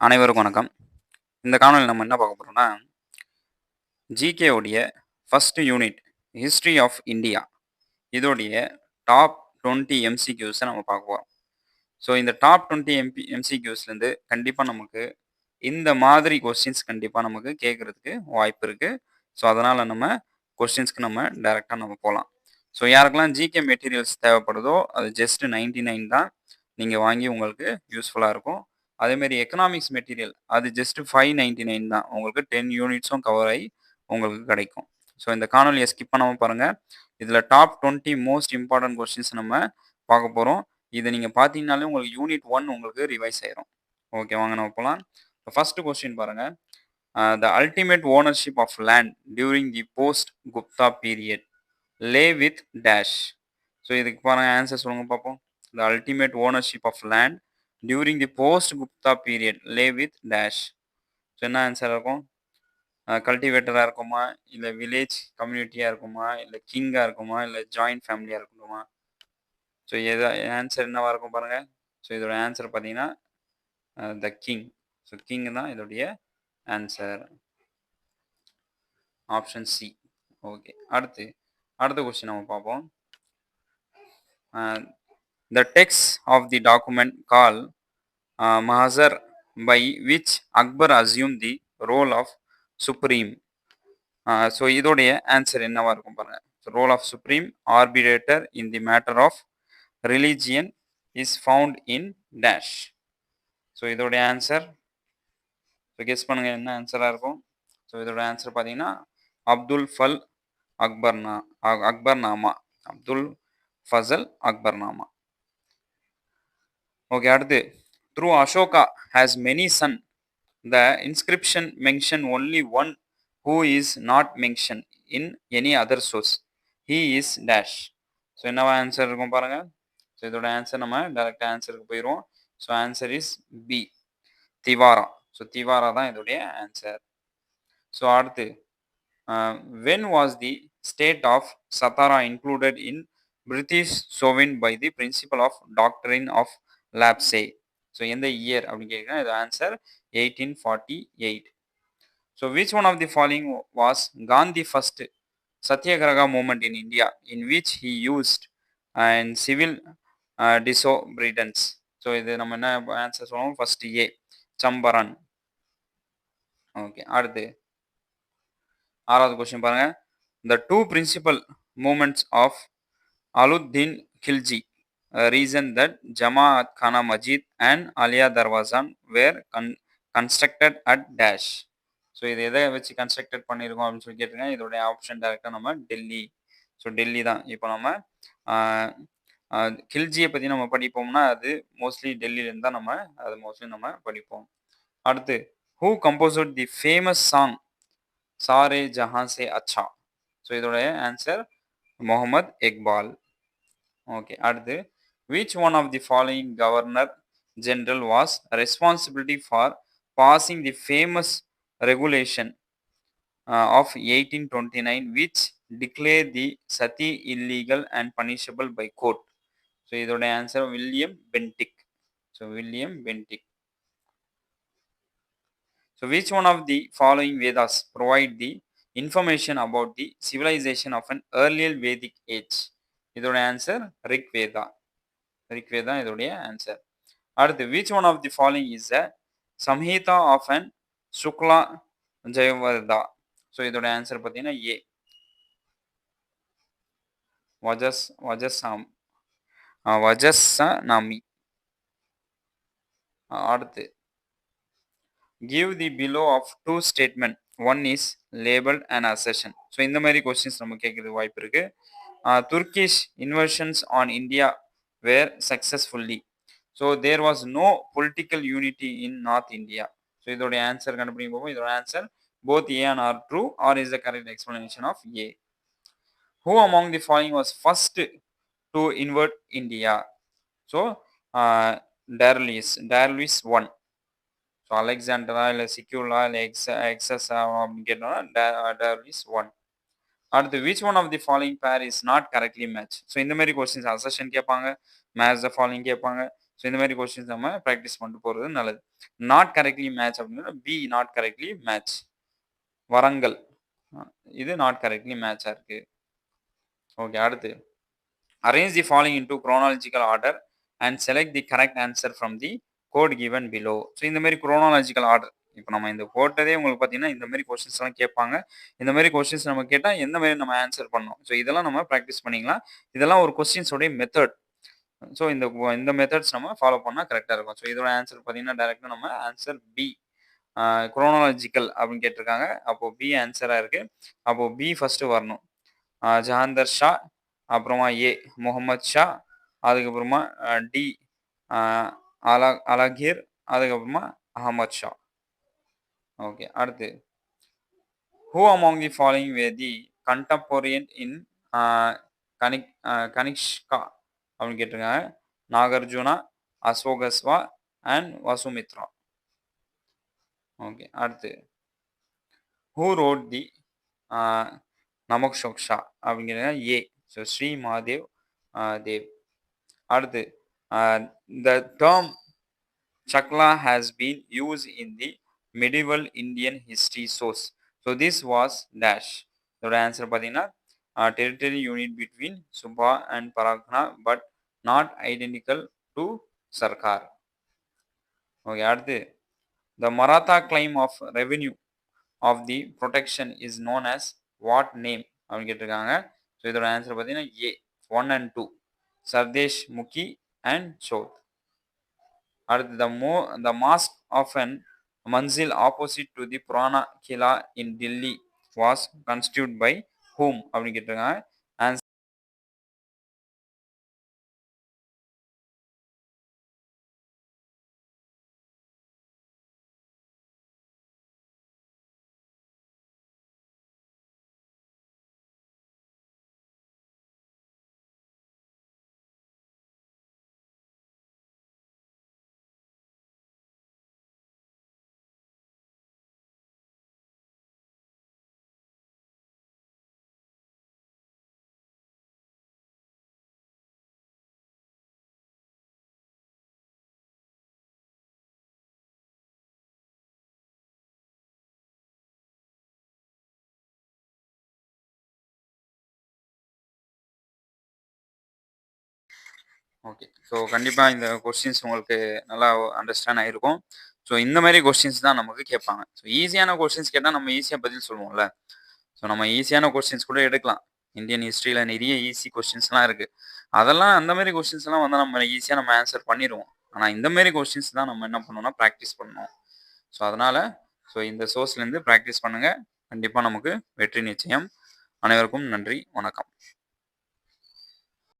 அனைவருக்கும் வணக்கம். இந்த காணொலியில் நம்ம என்ன பார்க்க போகிறோம்னா ஜிகேவுடைய first unit history of India இதோடைய டாப் டுவெண்ட்டி எம்சிக்யூஸை நம்ம பார்க்க போகிறோம் ஸோ இந்த டாப் டுவெண்ட்டி எம்பி எம்சிக்யூஸ்லேருந்து கண்டிப்பாக நமக்கு இந்த மாதிரி கொஸ்டின்ஸ் கண்டிப்பாக நமக்கு கேட்குறதுக்கு வாய்ப்பு இருக்குது ஸோ அதனால் நம்ம கொஸ்டின்ஸ்க்கு நம்ம டைரெக்டாக நம்ம போகலாம் ஸோ யாருக்கெல்லாம் ஜிகே மெட்டீரியல்ஸ் தேவைப்படுதோ அது ஜஸ்ட் நைன்டி நைன் தான் நீங்கள் வாங்கி உங்களுக்கு யூஸ்ஃபுல்லாக இருக்கும். அதேமாரி எக்கனாமிக்ஸ் மெட்டீரியல் அது ஜஸ்ட் ஃபைவ் நைன்டி நைன் தான். உங்களுக்கு டென் யூனிட்ஸும் கவர் ஆகி உங்களுக்கு கிடைக்கும். ஸோ இந்த காணொலியை ஸ்கிப் பண்ணாமல் பாருங்கள் இதில் top twenty most important questions நம்ம பார்க்க போகிறோம் இதை நீங்கள் பார்த்தீங்கனாலே உங்களுக்கு யூனிட் ஒன் உங்களுக்கு ரிவைஸ் ஆயிரும். ஓகே வாங்க நம்ம போகலாம் ஃபர்ஸ்ட் கொஸ்டின் பாருங்கள் the ultimate ownership of land during the post Gupta period lay with dash so இதுக்கு பாருங்கள் ஆன்சர் சொல்லுங்கள் பார்ப்போம் the ultimate ownership of land during the post Gupta period lay with dash so என்ன answer இருக்கும்? கல்டிவேட்டராக இருக்குமா? இல்லை வில்லேஜ் கம்யூனிட்டியாக இருக்குமா? இல்லை கிங்காக இருக்குமா? இல்லை ஜாயிண்ட் ஃபேமிலியாக இருக்குமா ஸோ எதா ஆன்சர் என்னவாக இருக்கும் பாருங்கள் ஸோ இதோட ஆன்சர் பார்த்தீங்கன்னா த கிங் ஸோ கிங் தான் இதோடைய ஆன்சர் ஆப்ஷன் சி ஓகே அடுத்து அடுத்த கொஸ்டின் நம்ம பார்ப்போம். The text of the document call மஹசர் by which Akbar assume the role of supreme so இதோடைய ஆன்சர் என்னவா இருக்கும் பாருங்க. Role of supreme arbitrator in the matter of religion is found in dash so இதோடைய answer so guess பண்ணுங்க என்ன ஆன்சராக இருக்கும். So இதோட ஆன்சர் பார்த்தீங்கன்னா அப்துல் ஃபல் அக்பர்னா Akbarnama Abdul Fazal Akbarnama okay அடுத்து. Through Ashoka has many son the inscription mention only one who is not mention in any other source he is dash so என்னவா ஆன்சர் இருக்கும் பாருங்க. ஸோ இதோட ஆன்சர் நம்ம டேரெக்டாக ஆன்சருக்கு போயிடுவோம் so answer is B Tivara. So Tivara தான் இதோடைய ஆன்சர் ஸோ அடுத்து. When was the state of Satara included in British சோவின் by the principle of doctrine of lapse so எந்த இயர் அப்படின்னு கேட்குறேன் இது answer eighteen forty eight so which one of the following was Gandhi first satyagraha movement in India in which he used and civil disobedience so இது நம்ம என்ன answer சொல்லுவோம்? First ஏ Champaran okay அடுத்து ஆறாவது கொஸ்டின் பாருங்க. The two principal moments of Alauddin Khilji reason that Jamaat Khana Masjid and Alai Darwaza were gone constructed at dash so இது எதை வச்சு கன்ஸ்ட்ரக்டட் பண்ணியிருக்கோம் அப்படின்னு சொல்லி கேட்டிருக்கேன். இதோடைய ஆப்ஷன் டேரெக்டாக நம்ம டெல்லி. ஸோ டெல்லி தான். இப்போ நம்ம கில்ஜியை பற்றி நம்ம படிப்போம்னா அது மோஸ்ட்லி டெல்லியிலேருந்து தான் நம்ம அது மோஸ்ட்லி நம்ம படிப்போம். அடுத்து who composed the famous song Sare Jahan Se Achha so இதோடைய ஆன்சர் முகமது இக்பால் ஓகே அடுத்து which one of the following governor general was responsibility for passing the famous regulation of eighteen twenty nine which declare the sati illegal and punishable by court so இதோட answer William Bentinck so William Bentinck so which one of the following Vedas provide the information about the civilization of an earlier Vedic age இதோட answer Rig Veda இருக்கிறது தான் இதோடைய answer அடுத்து which one of the following is a Samhita of and Shukla Yajurveda so இதோட answer பார்த்தீங்கன்னா A வஜஸ் வஜசாம் வஜஸ்ஸனாமி அடுத்து give the below of two statement one is label and assertion so இந்த மாதிரி கொஸ்டின்ஸ் நம்ம கேட்கறது வாய்ப்பு இருக்கு. Turkish invasions on India were successfully so there was no political unity in north India so இதோட ஆன்சர் கண்டுபிடிக்கும் போது இதோட answer both A and R true R is the correct explanation of A who among the following was first to invade India so Darius Darius one so Alexandra இல்லை சிக்யூலா இல்லை எக்ஸ எக்ஸஸா அப்படின்னு கேட்டோம்னா டேர்லிஸ் ஒன் அடுத்து which one of the following pair is not correctly match so இந்த மாதிரி கொஸ்டின்ஸ் அசஷன் கேட்பாங்க மேட்ச் த ஃபாலோயிங் கேட்பாங்க. ஸோ இந்த மாதிரி கொஸ்டின்ஸ் நம்ம ப்ராக்டிஸ் பண்ணிட்டு போகிறது நல்லது. நாட் கரெக்ட்லி மேட்ச் அப்படின்னா பி நாட் கரெக்ட்லி மேட்ச் வரங்கள். இது நாட் கரெக்ட்லி மேட்சாக இருக்குது ஓகே அடுத்து. Arrange the following into chronological order and select the correct answer from the code given below so இந்த மாதிரி குரோனாலஜிக்கல் ஆர்டர் இப்போ நம்ம இந்த போட்டதே உங்களுக்கு பார்த்தீங்கன்னா இந்த மாதிரி கொஸ்டின்ஸ் எல்லாம் கேட்பாங்க. இந்த மாதிரி கொஸ்டின்ஸ் நம்ம கேட்டால் எந்த மாதிரி நம்ம ஆன்சர் பண்ணணும்? ஸோ இதெல்லாம் நம்ம ப்ராக்டிஸ் பண்ணிக்கலாம். இதெல்லாம் ஒரு கொஸ்டின்ஸோடைய மெத்தட் ஸோ இந்த இந்த மெத்தட்ஸ் நம்ம ஃபாலோ பண்ணால் கரெக்டாக இருக்கும். ஸோ இதோட ஆன்சர் பார்த்தீங்கன்னா டேரெக்டாக நம்ம ஆன்சர் பி குரோனாலஜிக்கல் அப்படின்னு கேட்டிருக்காங்க. அப்போது பி ஆன்சராக இருக்குது அப்போது பி ஃபஸ்ட்டு வரணும். ஜஹாந்தர் ஷா அப்புறமா ஏ முகமது ஷா அதுக்கப்புறமா டி அலா அலகீர் அதுக்கப்புறமா அகமது ஷா. ஓகே அடுத்து. Who among the following were the contemporary in கனிக் Kanishka அப்படின்னு கேட்டிருக்காங்க. நாகார்ஜுனா அசோகஸ்வா அண்ட் வசுமித்ரா ஓகே அடுத்து. ஹூ ரோட் தி நமக் சோக்ஷா அப்படிங்கிறத ஏ ஸோ ஸ்ரீ மாதேவ் தேவ் அடுத்து the term chakla has been use in the medieval Indian history source. So this was dash. இதோட answer பார்த்தீங்கன்னா territory unit between suba and pargana but not identical to sarkar okay அடுத்து the Maratha claim of revenue of the production is known as what name அப்படின்னு கேட்டிருக்காங்க so இதோட answer பார்த்தீங்கன்னா A one and two sardeshmukhi and chauth அடுத்து the மோ the mosque of an manzil opposite to the Purana Kila in Delhi was constituted by whom அப்படின்னு கேட்டிருக்காங்க okay so கண்டிப்பாக இந்த கொஸ்டின்ஸ் உங்களுக்கு நல்லா அண்டர்ஸ்டாண்ட் ஆகிருக்கும் ஸோ இந்த மாதிரி கொஸ்டின்ஸ் தான் நமக்கு கேட்பாங்க. ஸோ ஈஸியான கொஸ்டின்ஸ் கேட்டால் நம்ம ஈஸியாக பதில் சொல்லுவோம்ல. ஸோ நம்ம ஈஸியான கொஸ்டின்ஸ் கூட எடுக்கலாம். இந்தியன் ஹிஸ்ட்ரியில் நிறைய ஈஸி கொஸ்டின்ஸ்லாம் இருக்குது அதெல்லாம் அந்த மாதிரி கொஸ்டின்ஸ்லாம் வந்து நம்ம ஈஸியாக நம்ம ஆன்சர் பண்ணிடுவோம் ஆனால் இந்த மாதிரி கொஸ்டின்ஸ் தான் நம்ம என்ன பண்ணுவோம்னா ப்ராக்டிஸ் பண்ணணும். ஸோ அதனால் ஸோ இந்த சோர்ஸ்லேருந்து ப்ராக்டிஸ் பண்ணுங்கள் கண்டிப்பாக நமக்கு வெற்றி நிச்சயம். அனைவருக்கும் நன்றி. வணக்கம்.